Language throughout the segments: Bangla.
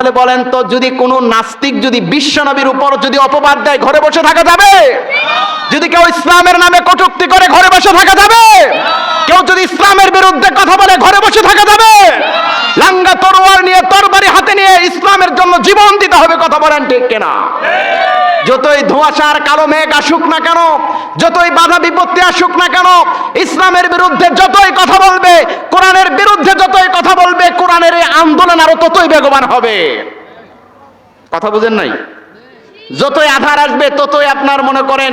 তাহলে বলেন তো, যদি কোনো নাস্তিক যদি বিশ্ব নবীর উপর যদি অপবাদ দেয়, ঘরে বসে থাকা যাবে? যদি কেউ ইসলামের নামে কটুক্তি করে, ঘরে বসে থাকা যাবে? কেউ যদি ইসলামের বিরুদ্ধে কথা বলে, ঘরে বসে থাকা যাবে? লাঙ্গা তরোয়ার নিয়ে, তরবারি হাতে নিয়ে ইসলামের জন্য জীবন দিতে হবে, কথা বলেন ঠিক কিনা? যতই ধোঁয়াশার কালো মেঘ আসুক না কেন, যতই বাধা বিপত্তি আসুক না কেন, ইসলামের বিরুদ্ধে যতই কথা বলবে, কোরআনের বিরুদ্ধে যতই কথা বলবে, কোরআনের এই আন্দোলন আরও ততই বেগবান হবে। কথা বুঝেন নাই? যতই আধার আসবে, ততই আপনার মনে করেন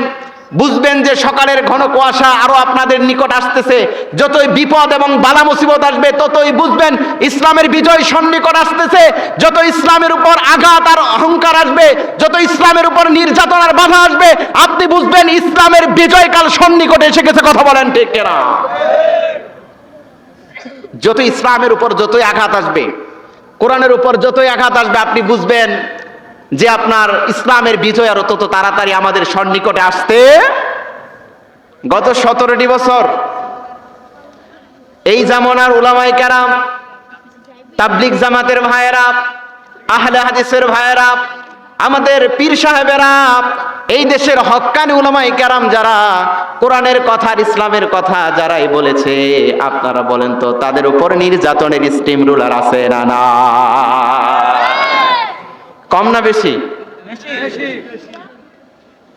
বুঝবেন যে সকালের ঘন কুয়াশা আরও আপনাদের নিকট আসতেছে। যতই বিপদ এবং বালা মুসিবত আসবে, ততই বুঝবেন ইসলামের বিজয় সন্নিকট আসতেছে। যত ইসলামের উপর আঘাত আর অহংকার আসবে, যত ইসলামের উপর নির্যাতন আর বাধা আসবে, আপনি বুঝবেন ইসলামের বিজয়কাল সন্নিকটে এসে গেছে। কথা বলেন ঠিক কেনা? যত ইসলামের উপর যতই আঘাত আসবে, কোরআনের উপর যতই আঘাত আসবে, আপনি বুঝবেন যে আপনার ইসলামের বিজয় আরও তত তাড়াতাড়ি আমাদের সন্নিকটে আসতে গত সতেরোটি বছর এই জামানার উলামাই কারাম তাবলিক জামাতের ভাইয়েরা, আহলে হাদিসের ভাইয়েরা, আমাদের পীর সাহেবেরা, এই দেশের হক্কানি উলামাই কারাম যারা কোরআনের কথা ইসলামের কথা যারাই বলেছে, আপনারা বলেন তো তাদের উপর নির্যাতনের স্টিম রুলার আছে না না কম না বেশি?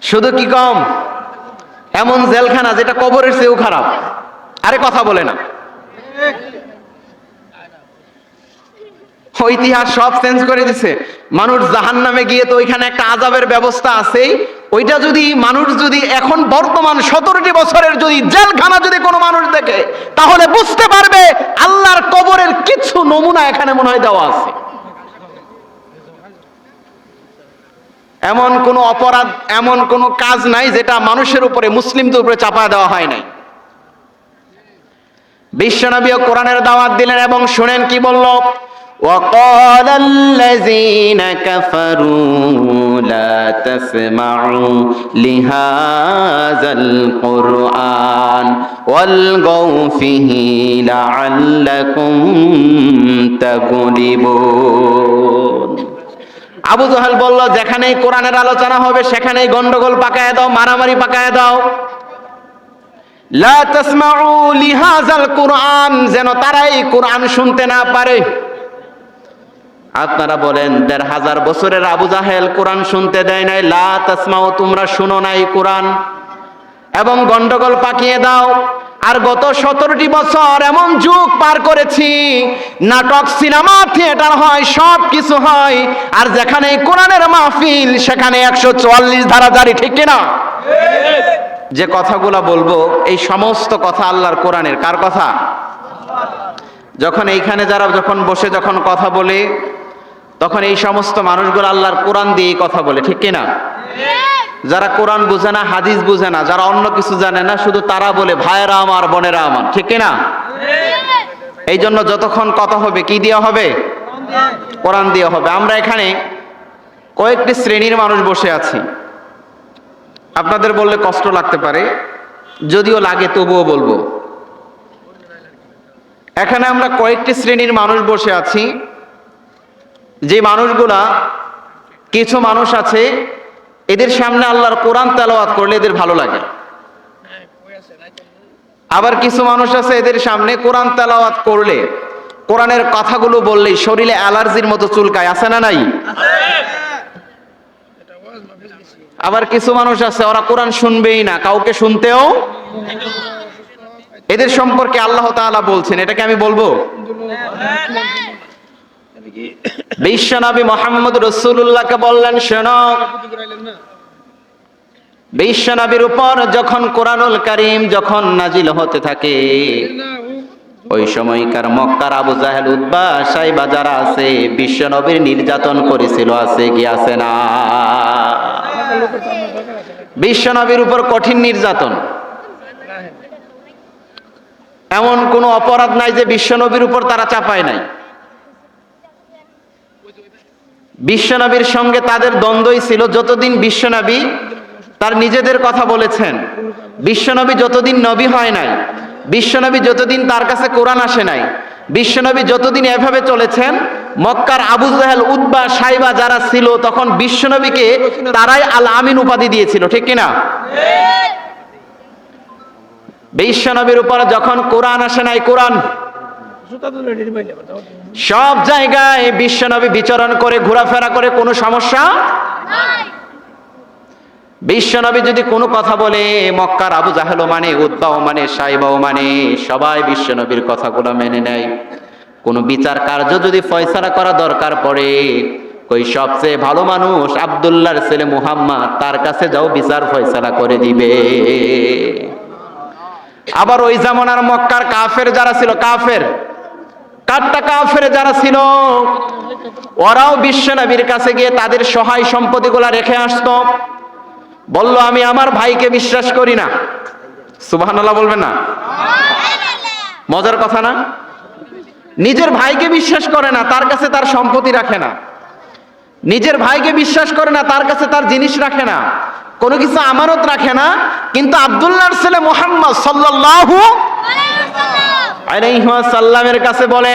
শুধু কি কম? এমন জেলখানা যেটা কবরের চেয়েও খারাপ। আরে কথা বলে না। ইতিহাস সব চেঞ্জ করে দিছে। মানুষ জাহান নামে গিয়ে তো ওইখানে একটা আজাবের ব্যবস্থা আছেই। ওইটা যদি মানুষ যদি এখন বর্তমান সতেরোটি বছরের যদি জেলখানা যদি কোনো মানুষ দেখে, তাহলে বুঝতে পারবে আল্লাহর কবরের কিছু নমুনা এখানে মনে হয় দেওয়া আছে। এমন কোনো অপরাধ এমন কোনো কাজ নাই যেটা মানুষের উপরে মুসলিমদের উপরে চাপা দেওয়া হয় নাই বিশ্বনবী ও কোরআনের দাওয়াত দিলেন এবং শুনেন কি বলল وقال الذين كفروا لا تسمعوا لهذا القرآن والغوا فيه لعلكم تغلبون আবু জহাল বলল, যেখানেই কোরআনের আলোচনা হবে, সেখানেই গন্ডগোল পাকায় দাও, মারামারি পাকায় দাও। কোরআন যেন তারা এই কোরআন শুনতে না পারে। আপনারা বলেন, দেড় হাজার বছরের আবু জাহেল কোরআন শুনতে দেয় নাই। লা তাসমাউ, তোমরা শুনো নাই কোরআন। এবং গন্ডগোল পাকিয়ে দাও। আর গত সতেরোটি বছর এমন যুগ পার করেছি, নাটক, সিনেমা, থিয়েটার হয়, সব কিছু হয়, আর যেখানে কোরআনের মাহফিল, সেখানে একশো চুয়াল্লিশ ধারা জারি, ঠিক কিনা? যে কথাগুলো বলব, এই সমস্ত কথা আল্লাহর কোরআনের, কার কথা? যখন এইখানে যারা যখন বসে যখন কথা বলে, তখন এই সমস্ত মানুষগুলো আল্লাহর কোরআন দিয়ে কথা বলে, ঠিক কিনা? যারা কোরআন বুঝে না, হাদিস বুঝে না, যারা অন্য কিছু জানে না, শুধু তারা বলে, ভাইয়েরা আমার, বোনেরা আমার। ঠিক কিনা এই জন্য যতক্ষণ কথা হবে, কি দেওয়া হবে? কোরআন দেওয়া হবে। আমরা এখানে কয়েকটি শ্রেণির মানুষ বসে আছি। আপনাদের বললে কষ্ট লাগতে পারে, যদিও লাগে, তবুও বলব। এখানে আমরা কয়েকটি শ্রেণির মানুষ বসে আছি। যে মানুষগুলা, কিছু মানুষ আছে এদের সামনে আল্লাহর কোরআন তেলাওয়াত করলে এদের ভালো লাগে। আবার কিছু মানুষ আছে এদের সামনে কোরআন তেলাওয়াত করলে, কোরআনের কথাগুলো বললেই শরীরে অ্যালার্জির মতো চুলকায়, আছে না নাই? আবার কিছু মানুষ আছে, ওরা কোরআন শুনবেই না, কাউকে শুনতেও? এদের সম্পর্কে আল্লাহ তাআলা বলছেন, এটাকে আমি বলব? বিশ্বনবী মোহাম্মদ রসুল্লাহকে বললেন, শোনো। বিশ্বনবীর উপর যখন কোরআনুল কারিম যখন নাজিল হতে থাকে, ওই সময়কার মক্কার আবু জাহেল উদ্বা সাইবা যারা আছে, বিশ্বনবীর নির্যাতন করেছিল, আছে কি, আছে না? বিশ্বনবীর উপর কঠিন নির্যাতন। এমন কোনো অপরাধ নাই যে বিশ্বনবীর উপর তারা চাপায় নাই। বিশ্বনবীর সঙ্গে তাদের দ্বন্দ্বই ছিল। যতদিন বিশ্বনবী তার নিজেদের কথা বলেছেন বিশ্বনবী যতদিন নবী হয় নাই বিশ্বনবী যতদিন তার কাছে কোরআন আসে নাই বিশ্বনবী যতদিন এভাবে চলেছেন মক্কার আবু জাহেল উদ্বা সাইবা যারা ছিল তখন বিশ্বনবীকে তারাই আল আমিন উপাধি দিয়েছিল ঠিক কিনা? বিশ্বনবীর উপর যখন কোরআন আসে নাই কোরআন সব জায়গায় বিশ্বনবী বিচরণ করে ঘোরাফেরা করে কোনো সমস্যা বিশ্বনবী যদি কোনো কথা বলে মক্কার আবু জাহেলও মানে উদ্বাও মানে সাইবাও মানে সবাই বিশ্বনবীর কথাগুলো মেনে নেয়। কোনো বিচার কার্য যদি ফয়সালা করা দরকার পড়ে ওই সবচেয়ে ভালো মানুষ আবদুল্লাহর ছেলে মুহাম্মদ তার কাছে যাও বিচার ফয়সালা করে দিবে। আবার ওই জামানার মক্কার কাফের যারা ছিল কাফের কাট্টা কাফের যারা ছিল, ওরাও বিশ্বনবীর কাছে গিয়ে তাদের সহায় সম্পত্তিগুলা রেখে আসতো। বলল, আমি আমার ভাইকে বিশ্বাস করি না। সুবহানাল্লাহ বলবেন না? মজার কথা না? নিজের ভাইকে বিশ্বাস করে না, তার কাছে তার সম্পত্তি রাখে না। নিজের ভাইকে বিশ্বাস করে না, তার কাছে তার জিনিস রাখে না। কোনো কিছু আমানত রাখে না, কিন্তু আব্দুল্লাহর ছেলে মোহাম্মদ সাল্লাল্লাহু আলাইহি সাল্লামের কাছে বলে,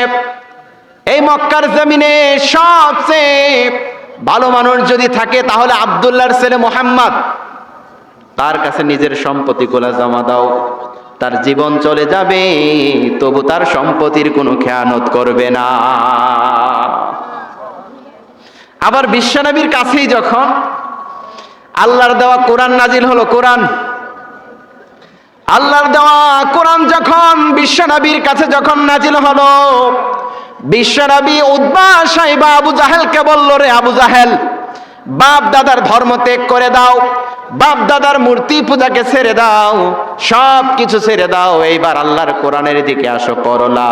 এই মক্কার জমিনে সবচেয়ে ভালো মানুষ যদি থাকে তাহলে আব্দুল্লাহর ছেলে মোহাম্মদ। তার কাছে নিজের সম্পত্তিগুলা জমা দাও, তার জীবন চলে যাবে, তবু তার সম্পত্তির কোনো খেয়ানত করবে না। আবার বিশ্বনবীর কাছেই যখন আল্লাহর দেওয়া কোরআন নাজিল হলো, কোরআন আল্লাহর দেওয়া কোরআন যখন বিশ্বনবীর কাছে যখন নাজিল হলো বিশ্বনবী উদ্বা সাহেবা আবু জাহেলকে বলল, রে আবু জাহেল, বাপ দাদার ধর্ম ত্যাগ করে দাও, বাপ দাদার মূর্তি পূজাকে ছেড়ে দাও, সব কিছু ছেড়ে দাও, এইবার আল্লাহর কোরআনের দিকে আসো করলা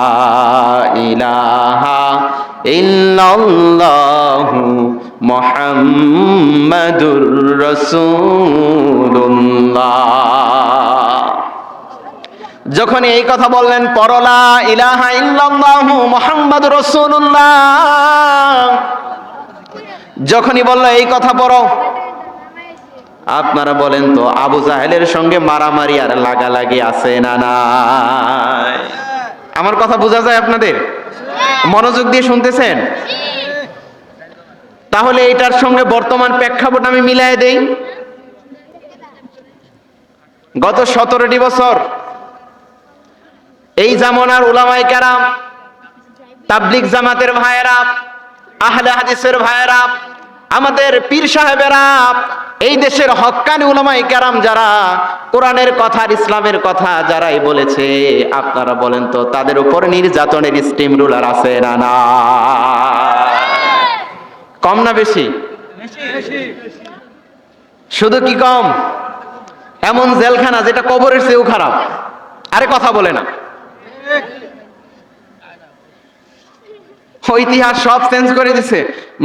ইলাহা ইল্লাল্লাহু মুহাম্মাদুর রাসূলুল্লাহ। যখন এই কথা বললেন পরলা ইলাহা ইল্লাল্লাহু মুহাম্মাদুর রাসূলুল্লাহ। যখনই বলল এই কথা পড়ো, আপনারা বলেন তো, আবু জাহেলের সঙ্গে মারামারি আর লাগালাগি আছে না নাই? আমার কথা বোঝা যায় আপনাদের? মনোযোগ দিয়ে শুনতেছেন? তাহলে এটার সঙ্গে বর্তমান প্রেক্ষাপট আমি মিলাই দেই। গত সতেরোটি বছর এই জামানার উলামাই কারাম তাবলিক জামাতের ভাইয়েরা, আহলে হাদিসের ভাইয়েরা, আমাদের পীর সাহেবেরা, এই দেশের হক্কানি উলামাই কারাম যারা কোরআনের কথা আর ইসলামের কথা যারাই বলেছে, আপনারা বলেন তো তাদের উপর নির্যাতনের স্টিম রুলার আছে না না? কম না বেশি? শুধু কি কম? এমন জেলখানা যেটা কবরের চেয়েও খারাপ। আরে কথা বলে না। ইতিহাস সব চেঞ্জ করে দিছে।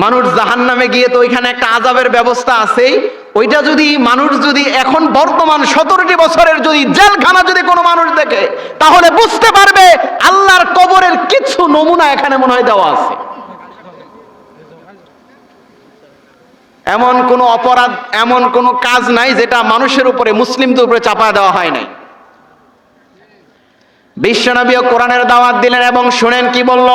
মানুষ জাহান নামে গিয়ে তো ওইখানে একটা আজাবের ব্যবস্থা আছেই। ওইটা যদি মানুষ যদি এখন বর্তমান সতেরোটি বছরের যদি জেলখানা যদি কোনো মানুষ দেখে, তাহলে বুঝতে পারবে আল্লাহর কবরের কিছু নমুনা এখানে মনে হয় দেওয়া আছে। এমন কোন অপরাধ, এমন কোন কাজ নাই যেটা মানুষের উপরে, মুসলিমদের উপরে চাপা দেওয়া হয় নাই। বিশ্বনবীও কোরআনের দাওয়াত দিলেন এবং শুনেন কি বলল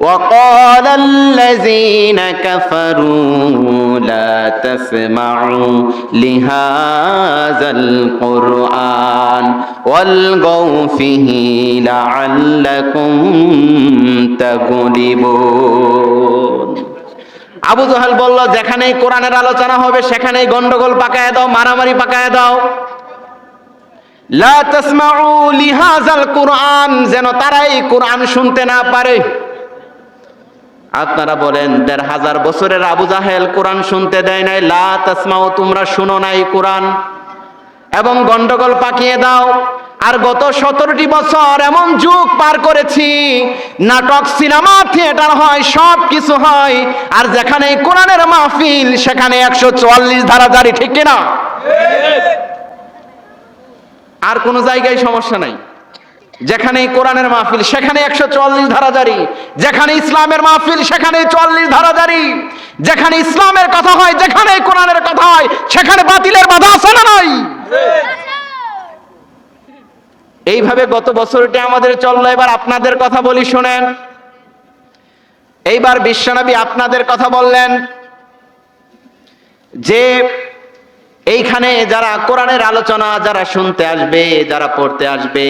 وقال الذين كفروا لا تسمعوا لهذا القرآن والغوا فيه لعلكم تغلبون আবু জাহাল বলল যেখানেই কোরআনের আলোচনা হবে সেখানেই গন্ডগোল পাকায় দাও মারামারি পাকায় দাও লা তাসমাউ লিহাজাল কোরআন যেন তারাই কোরআন শুনতে না পারে আপনারা বলেন দেড় হাজার বছরের আবু জাহেল কোরআন শুনতে দেয় নাই লা তাসমাউ তোমরা শুনো নাই কোরআন। এবং গন্ডগোল পাকিয়ে দাও। আর গত সতেরোটি বছর এমন যুগ পার করেছি নাটক সিনেমা থিয়েটার হয় সব কিছু হয় আর যেখানে কোরআনের মাহফিল সেখানে একশো চুয়াল্লিশ ধারা জারি ঠিক কিনা? আর কোনো জায়গায় সমস্যা নাই। যেখানে কোরআনের মাহফিল সেখানে একশো চুয়াল্লিশ ধারা জারি যেখানে ইসলামের মাহফিল সেখানে চুয়াল্লিশ ধারা জারি যেখানে ইসলামের কথা হয় যেখানে কোরআনের কথা হয়, সেখানে বাতিলের বাধা আছে না নাই? এইভাবে গত বছরটি আমাদের চলল। এবার আপনাদের কথা বলি, শোনেন। এইবার বিশ্বনবী আপনাদের কথা বললেন যে, এইখানে যারা কোরআনের আলোচনা, যারা শুনতে আসবে, যারা পড়তে আসবে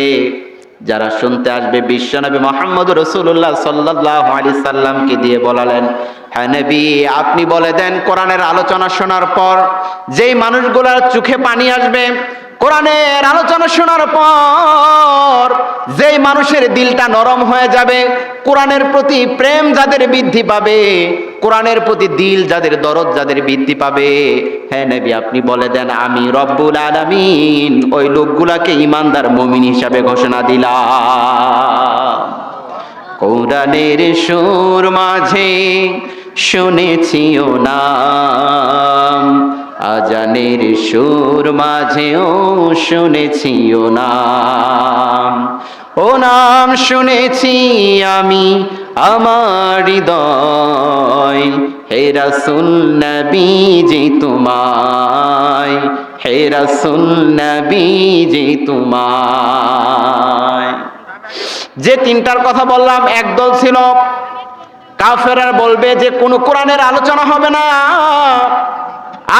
যারা শুনতে আসবে বিশ্বনবী মোহাম্মদ রসুল্লাহ সাল্লাহ আলি সাল্লামকে দিয়ে বলালেন হ্যাঁ নবী, আপনি বলে দেন কোরআনের আলোচনা শোনার পর যেই মানুষগুলার চোখে পানি আসবে কোরআনের আলোচনা শোনার পর যেই মানুষের দিলটা নরম হয়ে যাবে, কোরআনের প্রতি প্রেম যাদের বৃদ্ধি পাবে, কোরআনের প্রতি দিল যাদের দরদ যাদের বৃদ্ধি পাবে হ্যাঁ নবী, আপনি বলে দেন, আমি রব্বুল আলামিন। ওই লোকগুলাকে ইমানদার মমিন হিসাবে ঘোষণা দিলাম। কোরআনের সুর মাঝে শুনেছিও নাম আজানের সুর মাঝেও ও নাম। ও নাম শুনেছি আমি আমার হৃদয়। হে রাসুল নবী যে তোমায়, হে রাসুল নবী যে তোমায়। যে তিনটার কথা বললাম, একদল ছিল কাফেরা বলবে যে কোনো কোরআনের আলোচনা হবে না।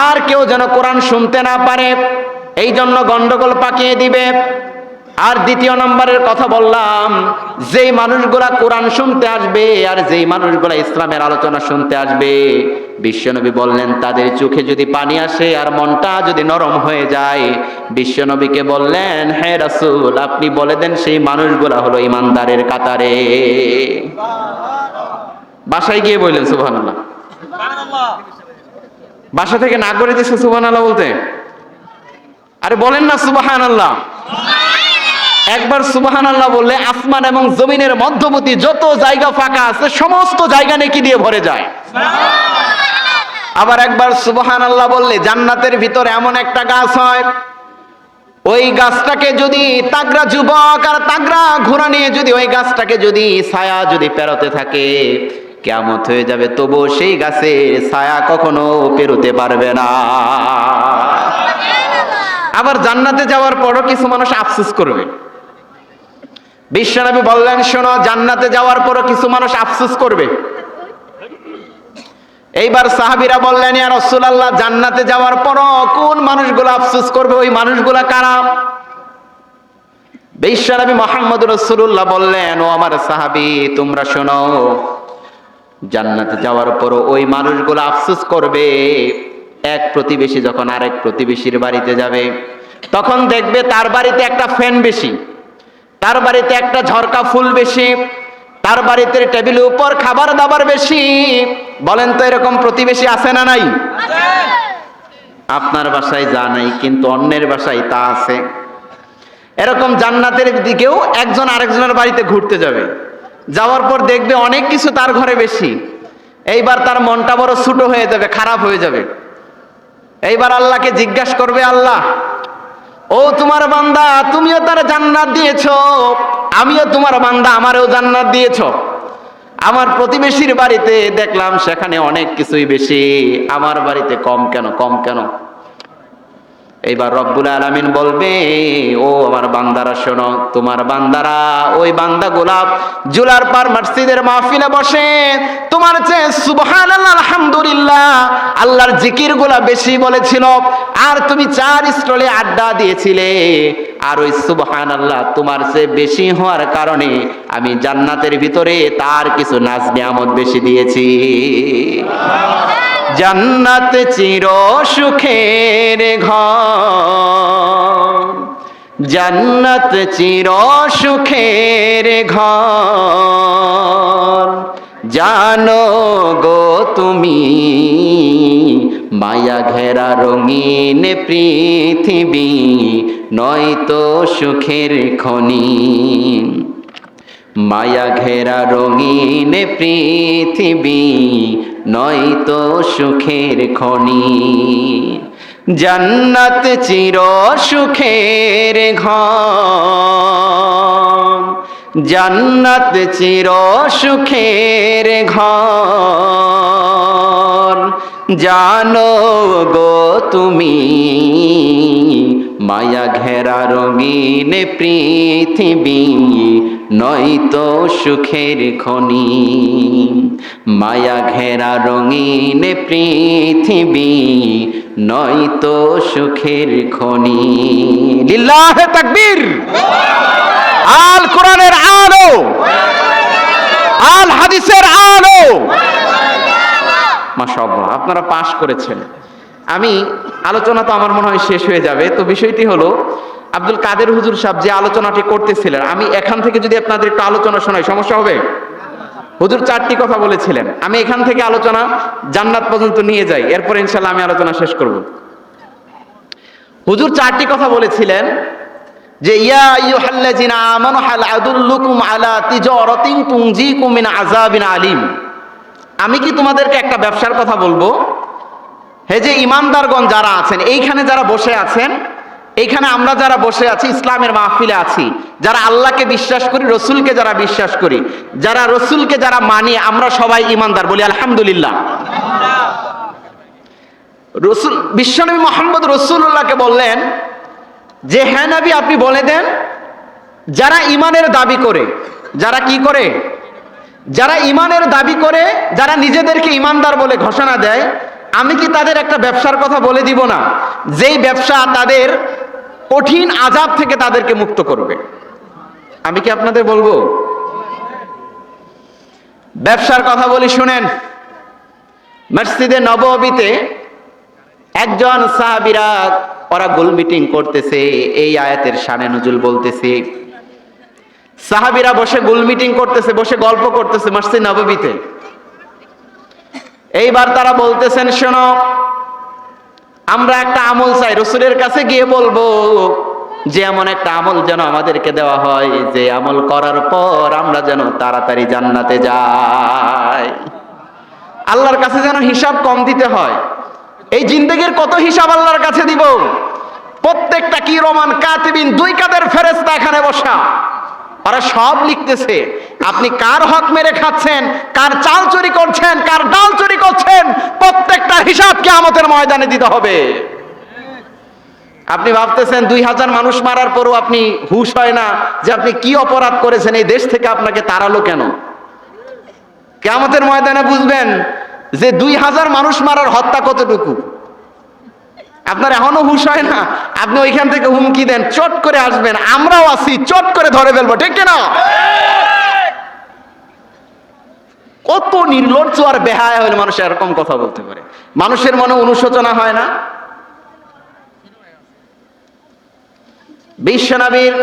আর কেউ যেন কোরআন শুনতে না পারে এই জন্য গন্ডগোল পাকিয়ে দিবে। আর দ্বিতীয় নম্বরের কথা বললাম, যেই মানুষগুলা কোরআন শুনতে আসবে আর যেই মানুষগুলা ইসলামের আলোচনা শুনতে আসবে, বিশ্বনবী বললেন, তাদের চোখে যদি পানি আসে আর মনটা যদি নরম হয়ে যায়, বিশ্বনবীকে বললেন হ্যাঁ রাসুল, আপনি বলে দেন সেই মানুষগুলা হলো ইমানদারের কাতারে। বাসায় গিয়ে বললেন সুবহানাল্লাহ। বাসা থেকে না করে দিচ্ছে সুবহানাল্লাহ বলতে। আরে বলেন না সুবাহান আল্লাহ একবার সুবাহান আল্লাহ বললে আসমান এবং জমিনের মধ্যবর্তী যত জায়গা ফাঁকা আছে, সমস্ত জায়গা নেকি দিয়ে ভরে যায়। আবার একবার সুবাহান আল্লাহ বললে জান্নাতের ভিতরে এমন একটা গাছ হয়, ওই গাছটাকে যদি তাগরা যুবক আর তাগরা ঘোরা নিয়ে যদি ওই গাছটাকে যদি ছায়া যদি পেরোতে থাকে কেমত হয়ে যাবে, তবু সেই গাছের ছায়া কখনো পেরোতে পারবে না। আবার জান্নাতে যাওয়ার পরও কিছু মানুষ আফসোস করবে। বিশ্বনবী বললেন, শোনো, জান্নাতে যাওয়ার পরও কিছু মানুষ আফসোস করবে। এইবার সাহাবিরা বললেন, ইয়া রাসূলুল্লাহ, জান্নাতে যাওয়ার পরও কোন মানুষগুলো আফসোস করবে? ওই মানুষগুলা কারা? বিশ্বনবী মোহাম্মদ রসুল্লাহ বললেন, ও আমার সাহাবি, তোমরা শোনো জান্নাতে যাওয়ার পরও ওই মানুষগুলো আফসোস করবে। এক প্রতিবেশী যখন আরেক প্রতিবেশীর বাড়িতে যাবে, তখন দেখবে তার বাড়িতে একটা ফ্যান বেশি, তার বাড়িতে একটা ঝরকা ফুল বেশি, তার বাড়িতে টেবিলের উপর খাবার দাবার বেশি। বলেন তো এরকম প্রতিবেশী আছে না নাই? আপনার বাসায় যা নাই, কিন্তু অন্যের বাসায় তা আছে। এরকম জান্নাতের দিকেও একজন আরেকজনের বাড়িতে ঘুরতে যাবে। যাওয়ার পর দেখবে অনেক কিছু তার ঘরে বেশি। এইবার তার মনটা বড় ছোট হয়ে যাবে, খারাপ হয়ে যাবে। এইবার আল্লাহকে জিজ্ঞাসা করবে, আল্লাহ, ও তোমার বান্দা, তুমিও তার জান্নাত দিয়েছ। আমিও তোমার বান্দা, আমারও জান্নাত দিয়েছ। আমার প্রতিবেশীর বাড়িতে দেখলাম সেখানে অনেক কিছুই বেশি। আমার বাড়িতে কম কেন কম কেন? এইবার রব্বুল আলামিন বলবে, ও আমার বান্দারা, শোনো, তোমার বান্দারা, ওই বান্দা গোলাপ জুলার পার মসজিদের মাহফিলে বসে, তোমার চেয়ে সুবহানাল্লাহ, আলহামদুলিল্লাহ, আল্লাহর জিকিরগুলা বেশি বলেছিল, আর তুমি চার স্টলে আড্ডা দিয়েছিলে, আর ওই সুবহান আল্লাহ তোমার চেয়ে বেশি হওয়ার কারণে আমি জান্নাতের ভিতরে তার কিছু নাজ নিয়ামত বেশি দিয়েছি। জান্নাত চির সুখের ঘর। জান্নাত চির সুখের ঘর। জানো গো তুমি, মায়া ঘেরা রঙিন পৃথিবী, নয়তো সুখের খনি। মায়া ঘেরা রঙিন পৃথিবী নয়তো সুখের খনি। জান্নাত চির সুখের ঘর। জান্নাত চির সুখের ঘর। জানো গো তুমি মায়া ঘেরা রঙিন পৃথিবী, নয়তো সুখের খনি। মায়া ঘেরা রঙিন পৃথিবী, নয়তো সুখের খনি। লিল্লাহে তাকবীর! আল কোরআনের আলো! আল হাদিসের আলো! মাশাআল্লাহ, আপনারা পাশ করেছেন। আমি, আলোচনা তো আমার মনে হয় শেষ হয়ে যাবে। তো বিষয়টি হলো, আব্দুল কাদের হুজুর সাহেব যে আলোচনাটি করতেছিলেন, আমি এখান থেকে যদি আপনাদের একটু আলোচনা শোনাই, সমস্যা হবে? হুজুর চারটি কথা বলেছিলেন। আমি এখান থেকে আলোচনা জান্নাত পর্যন্ত নিয়ে যাই, এরপর ইনশাল্লাহ আমি আলোচনা শেষ করব। হুজুর চারটি কথা বলেছিলেন যে, ইয়া আইয়ুহাল্লাযিনা আমানু হাল আদুল্লুকুম আলা তিজারাতিন তুনজিকুম মিন আযাবিন আলিম। আমি কি তোমাদেরকে একটা ব্যবসার কথা বলব? হে যে ইমানদারগণ যারা আছেন, এইখানে যারা বসে আছেন, এইখানে আমরা যারা বসে আছি, ইসলামের মাহফিলে আছি, যারা আল্লাহকে বিশ্বাস করি, রসুলকে যারা বিশ্বাস করি, যারা রসুলকে যারা মানি, আমরা সবাই ইমানদার বলি আলহামদুলিল্লাহ। রসুল, বিশ্বনবী মোহাম্মদ রসুল্লাহকে বললেন যে হ্যাঁ নবী, আপনি বলে দেন, যারা ইমানের দাবি করে, যারা কি করে? যারা ইমানের দাবি করে, যারা নিজেদেরকে ইমানদার বলে ঘোষণা দেয় আমি কি তাদের একটা ব্যবসার কথা বলে দিব না? যেই ব্যবসা তাদের কঠিন আজাব থেকে তাদেরকে মুক্ত করবে। আমি কি আপনাদের বলব? ব্যবসার কথা বলি, শুনেন। মসজিদে নববীতে একজন সাহাবিরা, ওরা গোল মিটিং করতেছে, এই আয়াতের সানে নজুল বলতেছে। সাহাবিরা বসে গোল মিটিং করতেছে, বসে গল্প করতেছে মসজিদ নববীতে। এইবার তারা বলতেছেন, শোনো, আমরা একটা আমল চাই, রসুলের কাছে গিয়ে বলব যে এমন একটা আমল যেন আমাদেরকে দেওয়া হয়, যে আমল করার পর আমরা যেন তাড়াতাড়ি জান্নাতে যাই। আল্লাহর কাছে যেন হিসাব কম দিতে হয়। এই জিন্দগির কত হিসাব আল্লাহর কাছে দিব? প্রত্যেকটা কি রোমান কাতিবিন, দুই কাদের ফেরেস্তা এখানে বসা? ওরা সব লিখতেছে, আপনি কার হক মেরে খাচ্ছেন, কার চাল চুরি করছেন, কার ডাল চুরি করছেন, প্রত্যেকটা হিসাব কি আমাদের ময়দানে দিতে হবে। আপনি ভাবতেছেন দুই হাজার মানুষ মারার পরও আপনি হুশ হয় না যে আপনি কি অপরাধ করেছেন এই দেশ থেকে আপনাকে তাড়ালো কেন? কেমতের ময়দানে বুঝবেন যে দুই হাজার মানুষ মারার হত্যা কতটুকু? আপনার এখনও হুশ হয় না? আপনি ওইখান থেকে হুমকি দেন, চট করে আসবেন, আমরাও আছি, চট করে ধরে ফেলব, ঠিক না কত নির্লজ্জ আর বেহায় হলে মানুষ এরকম কথা বলতে পারে। মানুষের মনে অনুশোচনা হয় না? বিশ্বনবীর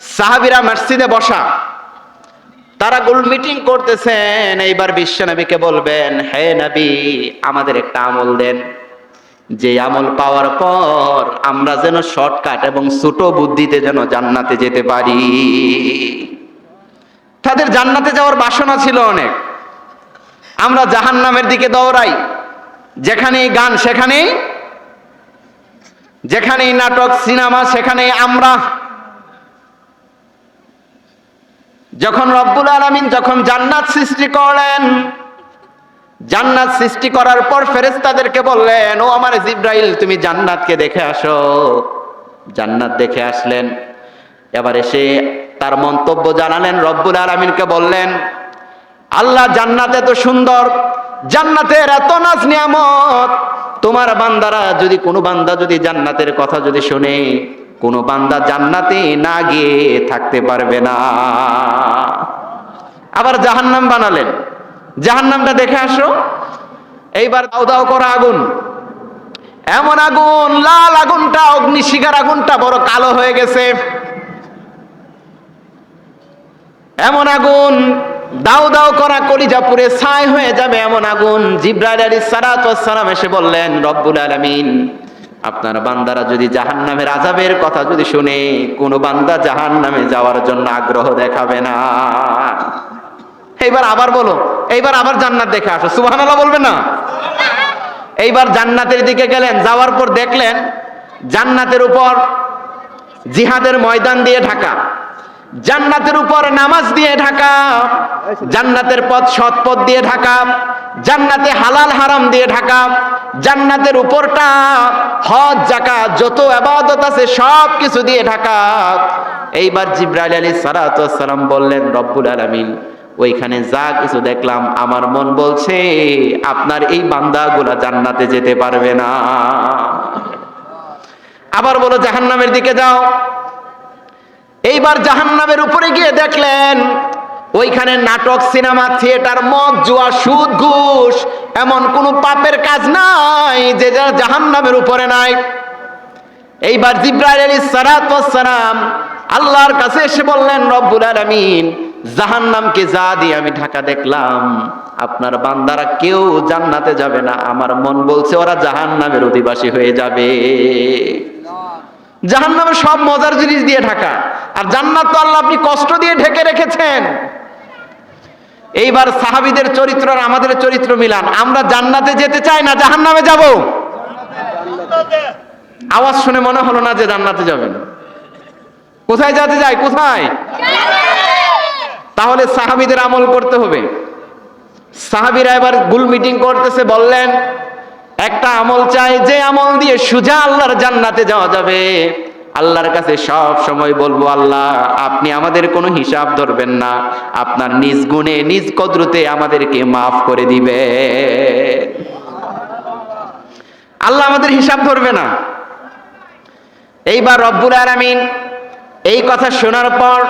সাহাবিরা মসজিদে বসা, তারা গোল মিটিং করতেছেন, এইবার বিশ্বনবীকে বলবেন, হে নবী, আমাদের একটা আমল দেন। যে আমল পাওয়ার পর আমরা যেন শর্টকাট এবং ছোট বুদ্ধিতে যেন জান্নাতে যেতে পারি। তাদের জান্নাতে যাওয়ার বাসনা ছিল অনেক। আমরা জাহান নামের দিকে দৌড়াই। যেখানেই গান, সেখানেই, যেখানেই নাটক, সিনেমা, সেখানেই আমরা। যখন রব্বুল আলমিন যখন জান্নাত সৃষ্টি করলেন জান্নাত সৃষ্টি করার পর ফেরেস্তাদেরকে বললেন, ও আমার জিব্রাইল, তুমি জান্নাতকে দেখে আসো। জান্নাত দেখে আসলেন। এবার এসে তার মন্তব্য জানালেন, রব্বুল আলমিনকে বললেন, আল্লাহ জান্নাত এত সুন্দর, জান্নাতের এত নাচ নিয়ামত। তোমার বান্দারা যদি, কোনো বান্দা যদি জান্নাতের কথা যদি শুনে, কোনো বান্দা জান্নাতে না গিয়ে থাকতে পারবে না। আবার জাহান্নাম বানালেন। জাহান্নামটা দেখে আসো এইবার দাও দাও করা আগুন। এমন আগুন, লাল আগুনটা, অগ্নিশিখার আগুনটা বড় কালো হয়ে গেছে। এমন আগুন, দাও দাও করা কলিজা পুরে ছাই হয়ে যাবে এমন আগুন। জিব্রাইল সালাম এসে বললেন, রব্বুল আলামিন, আপনার বান্দারা যদি জাহান নামের আজাবের কথা যদি শুনে, কোনো বান্দা জাহান নামে যাওয়ার জন্য আগ্রহ দেখাবে না। এইবার আবার বলো, এইবার আবার জান্নাত দেখে আসো। সুবহানাল্লাহ বলবেন না? এইবার জান্নাতের দিকে গেলেন, যাওয়ার পর দেখলেন জান্নাতের উপর জিহাদের ময়দান দিয়ে ঢাকা। জান্নাতের উপর নামাজ দিয়ে ঢাকা। জান্নাতের পথ সৎ পথ দিয়ে ঢাকা। জান্নাতে হালাল হারাম দিয়ে ঢাকা। জান্নাতের উপরটা হজ জাকাত যত আবাদত আছে সব কিছু দিয়ে ঢাকা। এইবার জিব্রাইল আলী সালাম বললেন, রব্বুল আলামিন ওইখানে যা কিছু দেখলাম, আমার মন বলছে, আপনার এই বান্দাগুলা জান্নাতে যেতে পারবে না। আবার বলো, জাহান্নামের দিকে যাও। এইবার জাহান্নামের উপরে গিয়ে দেখলেন, ওইখানে নাটক, সিনেমা, থিয়েটার, মদ, জুয়া, সুদ, ঘুষ, এমন কোন পাপের কাজ নাই যে যা জাহান্নামের উপরে নাই। এইবার জিব্রাইল আলী সালাম আল্লাহর কাছে এসে বললেন, রব্বুল আলামিন জাহান্নামকে যা দিয়ে আমি ঢাকা দেখলাম, আপনার বান্দারা কেউ জান্নাতে যাবে না। আমার মন বলছে, ওরা জাহান্নামের অধিবাসী হয়ে যাবে। জাহান্নামে সব মজার জিনিস দিয়ে ঢাকা। আর জান্নাত তো আল্লাহ আপনি কষ্ট দিয়ে ঢেকে রেখেছেন। এইবার সাহাবিদের চরিত্র আর আমাদের চরিত্র মিলান। আমরা জান্নাতে যেতে চাই না, জাহান্নামে যাব? আওয়াজ শুনে মনে হলো না যে জান্নাতে যাবেন। কোথায় যেতে চাই? কোথায়? তাহলে সাহাবিদের আমল করতে হবে। সাহাবিরা এবার গুল মিটিং করতেছে, বললেন, একটা আমল চাই, যে আমল দিয়ে সুজা আল্লাহর জান্নাতে যাওয়া যাবে। আল্লাহর কাছে সব সময় বলব, আল্লাহ, আপনি আমাদের কোনো হিসাব ধরবেন না। আপনার নিজ গুণে, নিজ কদরতে আমাদেরকে মাফ করে দিবে। আল্লাহ আমাদের হিসাব ধরবে না। এইবার রব্বুল আলামিন এই কথা শোনার পর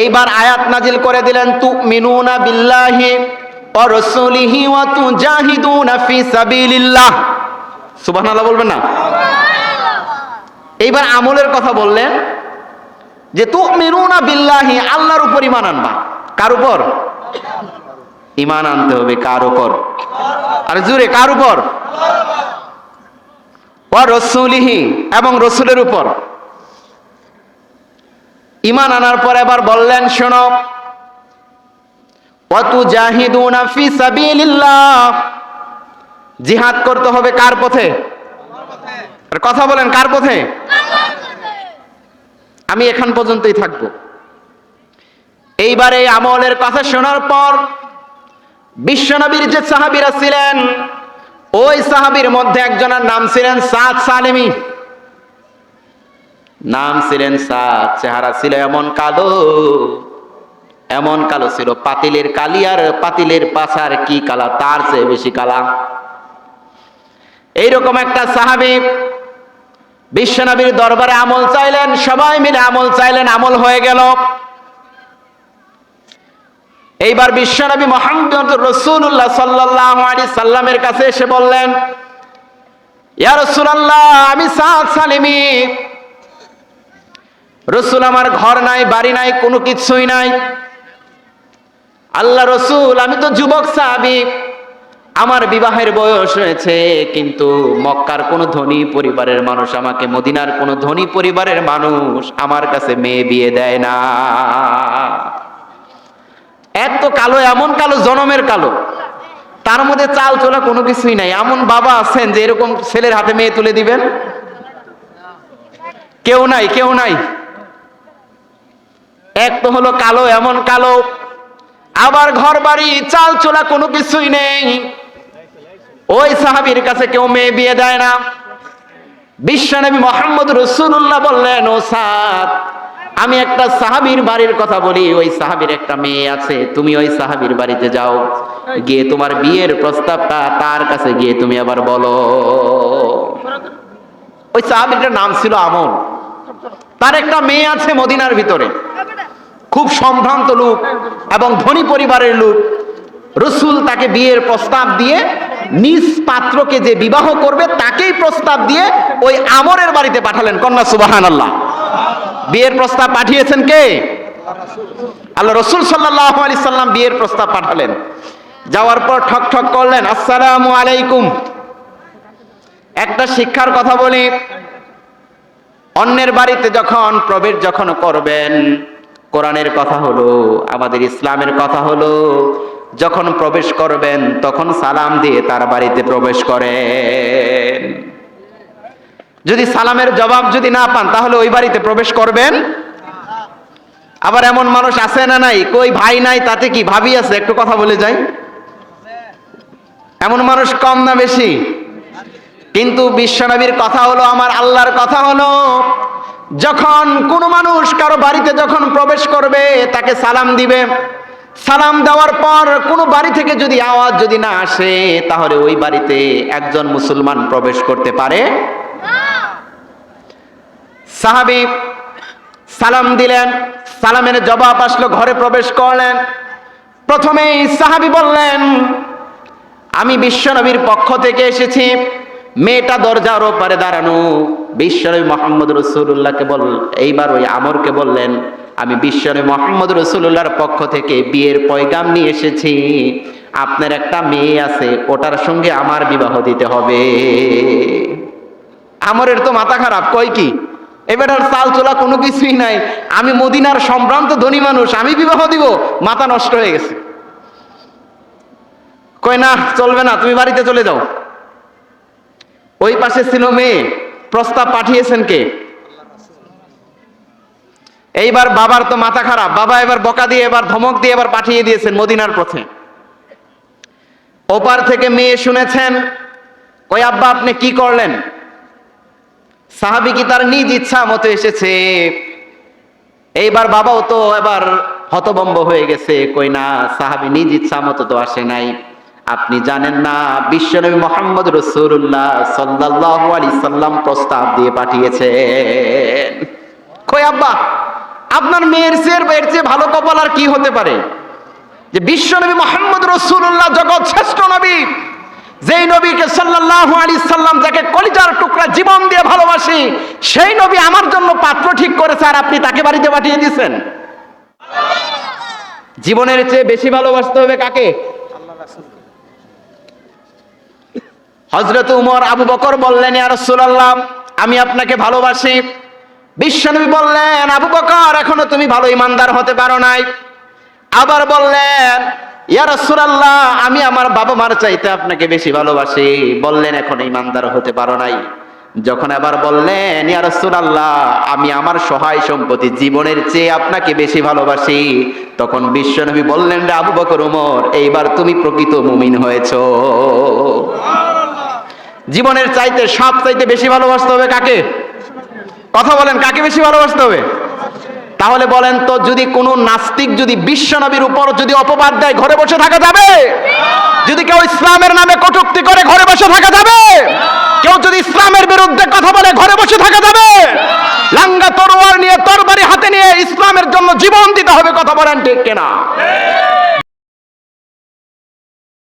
এইবার আয়াত নাজিল করে দিলেন তু মিনুনা বিল্লাহি ও রসুলিহি ওয়া তুজাহিদুনা ফি সাবিলিল্লাহ। সুবহানাল্লাহ বলবেন না? এইবার আমলের কথা বললেন যে তু মিনুনা বিল্লাহি আল্লাহর উপর ইমান আনবা। কার উপর? ইমান আনতে হবে কার উপর? আরে জুড়ে কার উপর? ও রসুলিহি এবং রসুলের উপর। ইমান আনার পর এবার বললেন, শোনো। অতু জাহিদুনা জিহাদ করতে হবে কার পথে? কথা বলেন, কার পথে? আমি এখান পর্যন্তই থাকব। এইবার এই আমলের কথা শোনার পর বিশ্বনবীর যে সাহাবিরা ছিলেন, ওই সাহাবীর মধ্যে একজনের নাম ছিলেন সাদ সালেমি। নাম ছিলেন সাদ, চেহারা ছিল এমন কালো এমন কালো ছিল। পাতিলের কালি আর পাতিলের পাশার কি কালা? তার চেয়ে বেশি কালা। এইরকম একটা সাহাবি বিশ্বনবীর দরবারে আমল চাইলেন, সবাই মিলে আমল চাইলেন, আমল হয়ে গেল। এইবার বিশ্বনবী মোহাম্মদ রসুল্লাহ সাল্লাহ আলী সাল্লামের কাছে এসে বললেন, ইয়া রসুলাল্লাহ, আমি সাদ সালিমি। রসুল আমার ঘর নাই, বাড়ি নাই, কোনো কিছুই নাই। আল্লাহ রসুল, আমি তো যুবক সাহাবি। আমার বিবাহের বয়স হয়েছে, কিন্তু মক্কার কোন ধনী পরিবারের মানুষ আমাকে, মদিনার কোন ধনী পরিবারের মানুষ আমার কাছে মেয়ে বিয়ে দেয় না। এত কালো, এমন কালো, জনমের কালো। তার মধ্যে চাল চলা কোনো কিছুই নাই। এমন বাবা আছেন যে এরকম ছেলের হাতে মেয়ে তুলে দিবেন? কেউ নাই কেউ নাই। এক তো হলো কালো, এমন কালো। আবার ঘর বাড়ি চাল চোলা কোনো কিছুই নেই। ওই সাহাবির কাছে কেউ মেয়ে বিয়ে দেয় না। বিশ্বনবী মোহাম্মদ রসুল্লাহ বললেন, ও সাদ আমি একটা সাহাবির বাড়ির কথা বলি। ওই সাহাবির একটা মেয়ে আছে, তুমি ওই সাহাবির বাড়িতে যাও। গিয়ে তোমার বিয়ের প্রস্তাবটা তার কাছে গিয়ে তুমি আবার বলো। ওই সাহাবির নাম ছিল আমল তার একটা মেয়ে আছে মদিনার ভিতরে। খুব সম্ভ্রান্ত লোক এবং ধনী পরিবারের লোক। রসুল তাকে বিয়ের প্রস্তাব দিয়ে নিজ পাত্রকে যে বিবাহ করবে, তাকেই প্রস্তাব দিয়ে ওই আমরের বাড়িতে পাঠালেন। কন্যা সুবাহান আল্লাহ বিয়ের প্রস্তাব পাঠিয়েছেন কে? আল্লাহ রসুল সাল্লাহ আলি সাল্লাম বিয়ের প্রস্তাব পাঠালেন। যাওয়ার পর ঠক ঠক করলেন, আসসালামু আলাইকুম। একটা শিক্ষার কথা বলি, অন্যের বাড়িতে যখন প্রবেশ যখন করবেন কোরআনের কথা হলো, আমাদের ইসলামের কথা হলো, যখন প্রবেশ করবেন, তখন সালাম দিয়ে তার বাড়িতে প্রবেশ করেন। যদি সালামের জবাব যদি না পান, তাহলে ওই বাড়িতে প্রবেশ করবেন? আবার এমন মানুষ আছে না নাই? কই ভাই নাই, তাতে কি ভাবি আছে? একটু কথা বলে যাই। এমন মানুষ কম না বেশি? কিন্তু বিশ্বনবীর কথা হলো, আমার আল্লাহর কথা হলো যখন কোনো মানুষ কারও বাড়িতে যখন প্রবেশ করবে, তাকে সালাম দিবে। সালাম দেওয়ার পর কোনো বাড়ি থেকে যদি আওয়াজ যদি না আসে, তাহলে ওই বাড়িতে একজন মুসলমান প্রবেশ করতে পারে। সাহাবি সালাম দিলেন, সালামের জবাব আসলো, ঘরে প্রবেশ করলেন। প্রথমেই সাহাবি বললেন, আমি বিশ্বনবীর পক্ষ থেকে এসেছি। মেয়েটা দরজার ওপারে দাঁড়ানো। বিশ্বনবী মোহাম্মদ রসুল্লাহকে বল, এইবার ওই আমরকে বললেন, আমি বিশ্বনবী মোহাম্মদ রসুল্লাহর পক্ষ থেকে বিয়ের পয়গাম নিয়ে এসেছি। আপনার একটা মেয়ে আছে, ওটার সঙ্গে আমার বিবাহ দিতে হবে। আমরের তো মাথা খারাপ, কয় কি? এবার আর চাল চোলা কোনো কিছুই নাই। আমি মদিনার সম্ভ্রান্ত ধনী মানুষ, আমি বিবাহ দিব, মাথা নষ্ট হয়ে গেছে। কয় না, চলবে না, তুমি বাড়িতে চলে যাও। ওই পাশে ছিল মেয়ে। প্রস্তাব পাঠিয়েছেন কে? এইবার বাবার তো মাথা খারাপ। বাবা এবার বকা দিয়ে, এবার ধমক দিয়ে এবার পাঠিয়ে দিয়েছেন মদিনার পথে। ওপার থেকে মেয়ে শুনেছেন কই আব্বা, আপনি কি করলেন? সাহাবি কি তার নিজ ইচ্ছা মতো এসেছে? এইবার বাবাও তো এবার হতবম্ব হয়ে গেছে। কই না, সাহাবি নিজ ইচ্ছা মতো তো আসে নাই। আপনি জানেন না, বিশ্বনবী মোহাম্মদ রসুল্লাহ সাল্লাহ আলি সাল্লাম প্রস্তাব দিয়ে পাঠিয়েছেন। আব্বা, আপনার মেয়ের চেয়ের এর চেয়ে ভালো কপাল আর কি হতে পারে? যে বিশ্বনবী মোহাম্মদ রসুল্লাহ জগৎ শ্রেষ্ঠ নবী, যেই নবীকে সাল্লাল্লাহু আলাইহি সাল্লাম যাকে কলিজার টুকরা জীবন দিয়ে ভালোবাসি, সেই নবী আমার জন্য পাত্র ঠিক করেছে আর আপনি তাকে বাড়িতে পাঠিয়ে দিয়েছেন। জীবনের চেয়ে বেশি ভালোবাসতে হবে কাকে? হজরত উমর আবু বকর বললেন, ইয়া রাসূলুল্লাহ, আমি আপনাকে ভালোবাসি। বিশ্বনবী বললেন, আবু বকর, এখনও তুমি ভালো ইমানদার হতে পারো নাই। আবার বললেন, ইয়া রাসূলুল্লাহ, আমি আমার বাবা মার চাইতে আপনাকে বেশি ভালোবাসি। বললেন, এখন ইমানদার হতে পারো নাই। যখন আবার বললেন, ইয়া রাসূলুল্লাহ, আমি আমার সহায় সম্পত্তি জীবনের চেয়ে আপনাকে বেশি ভালোবাসি। তখন বিশ্বনবী বললেন, রে আবু বকর, উমর, এইবার তুমি প্রকৃত মুমিন হয়েছো। জীবনের চাইতে সব চাইতে বেশি ভালোবাসতে হবে কাকে? কথা বলেন, কাকে বেশি ভালোবাসতে হবে? তাহলে বলেন তো, যদি কোনো নাস্তিক যদি বিশ্বনবীর উপর যদি অপবাদ দেয়, ঘরে বসে থাকা যাবে? যদি কেউ ইসলামের নামে কটুক্তি করে, ঘরে বসে থাকা যাবে? কেউ যদি ইসলামের বিরুদ্ধে কথা বলে, ঘরে বসে থাকা যাবে? লাঙ্গা তরোয়ার নিয়ে, তরবারি হাতে নিয়ে ইসলামের জন্য জীবন দিতে হবে, কথা বলেন ঠিক কিনা?